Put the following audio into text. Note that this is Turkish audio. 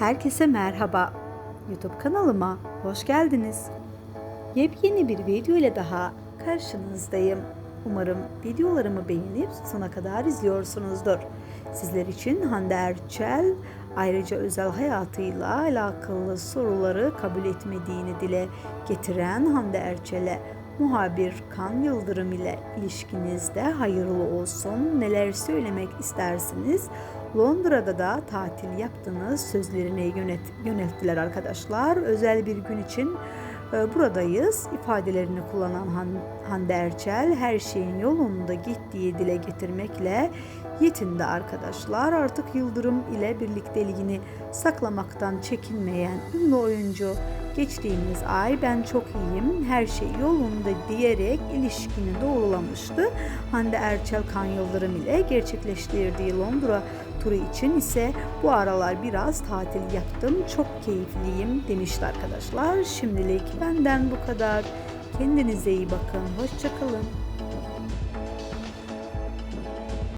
Herkese merhaba. YouTube kanalıma hoş geldiniz. Yepyeni bir video ile daha karşınızdayım. Umarım videolarımı beğenip sona kadar izliyorsunuzdur. Sizler için Hande Erçel ayrıca özel hayatıyla alakalı soruları kabul etmediğini dile getiren Hande Erçel'e muhabir Kan Yıldırım ile ilişkinizde hayırlı olsun. Neler söylemek istersiniz? Londra'da da tatil yaptınız sözlerine yönet, yönelttiler arkadaşlar. Özel bir gün için e, buradayız ifadelerini kullanan Han- Hande Erçel her şeyin yolunda gittiği dile getirmekle yetindi arkadaşlar. Artık Yıldırım ile birlikteliğini saklamaktan çekinmeyen ünlü oyuncu geçtiğimiz ay ben çok iyiyim, her şey yolunda diyerek ilişkini doğrulamıştı. Hande Erçel Kan Yıldırım ile gerçekleştirdiği Londra turu için ise bu aralar biraz tatil yaptım, çok keyifliyim demişti arkadaşlar. Şimdilik benden bu kadar. Kendinize iyi bakın, hoşçakalın.